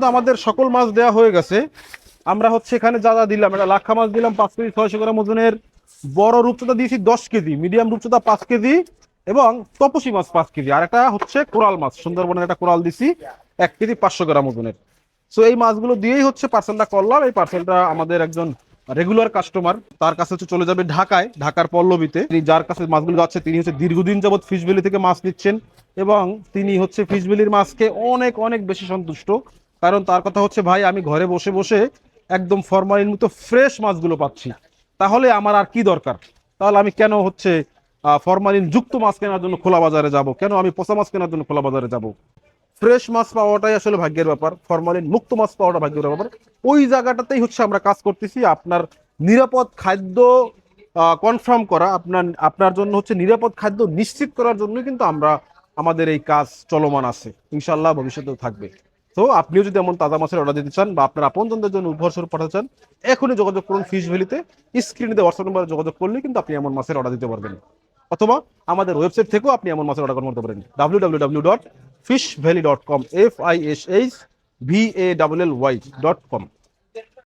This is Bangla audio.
আমাদের সকল মাছ দেওয়া হয়ে গেছে। আমরা হচ্ছে এখানে যা যা দিলাম এটা লাক্ষা মাছ দিলাম, পাঁচ কেজি, ছয়শো গ্রাম ওজনের বড় রূপচাঁদা দিয়েছি, দশ কেজি মিডিয়াম রূপচাঁদা পাঁচ কেজি এবং তপসি মাছ পাঁচ কেজি। আর একটা হচ্ছে কোরাল মাছ, সুন্দরবনের একটা কোরাল দিছি, এক কেজি, পাঁচশো গ্রাম ওজনের। সো এই মাছগুলো দিয়েই হচ্ছে পার্সেলটা করলাম। এই পার্সেলটা আমাদের একজন রেগুলার কাস্টমার তার কাছে হচ্ছে চলে যাবে ঢাকায়, ঢাকার পল্লবীতে। তিনি যার কাছে মাছগুলো যাচ্ছে, তিনি হচ্ছে দীর্ঘদিন যাবৎ ফিশ ভ্যালি থেকে মাছ নিচ্ছেন এবং তিনি হচ্ছে ফিশ ভ্যালির মাছকে অনেক অনেক বেশি সন্তুষ্ট। কারণ তার কথা হচ্ছে, ভাই, আমি ঘরে বসে বসে একদম ফরমালিন মতো ফ্রেশ মাছগুলো পাচ্ছি। তাহলে আমার আর কি দরকার? তাহলে আমি কেন হচ্ছে ফরমালিন যুক্ত মাছ কেনার জন্য খোলা বাজারে যাব? কেন আমি পচা মাছ কেনার জন্য খোলা বাজারে যাব? ফ্রেশ মাছ পাওয়াটাই আসলে ভাগ্যের ব্যাপার। ফরমালিন মুক্ত মাছ পাওয়াটা ভাগ্যের ব্যাপার। ওই জায়গাটাতেই হচ্ছে আমরা কাজ করতেছি, আপনার নিরাপদ খাদ্য কনফার্ম করা, আপনার আপনার জন্য হচ্ছে নিরাপদ খাদ্য নিশ্চিত করার জন্য কিন্তু আমরা আমাদের এই কাজ চলমান আছে। ইনশাল্লাহ ভবিষ্যতেও থাকবে। তো আপনিও যদি এমন তাজা মাছের অর্ডার দিতে চান বা আপনার আপনজনদের জন্য উপহারস্বরূপ পাঠাতে চান, এখনই যোগাযোগ করুন ফিশ ভ্যালিতে স্ক্রিনে দেওয়া হোয়াটসঅ্যাপ নম্বরে যোগাযোগ করলে কিন্তু আপনি এমন মাছের অর্ডার দিতে পারবেন। অথবা আমাদের ওয়েবসাইট থেকেও আপনি এমন মাছের অর্ডার করতে পারেন। W W W dot fish valley dot com F I S H V A double L Y dot com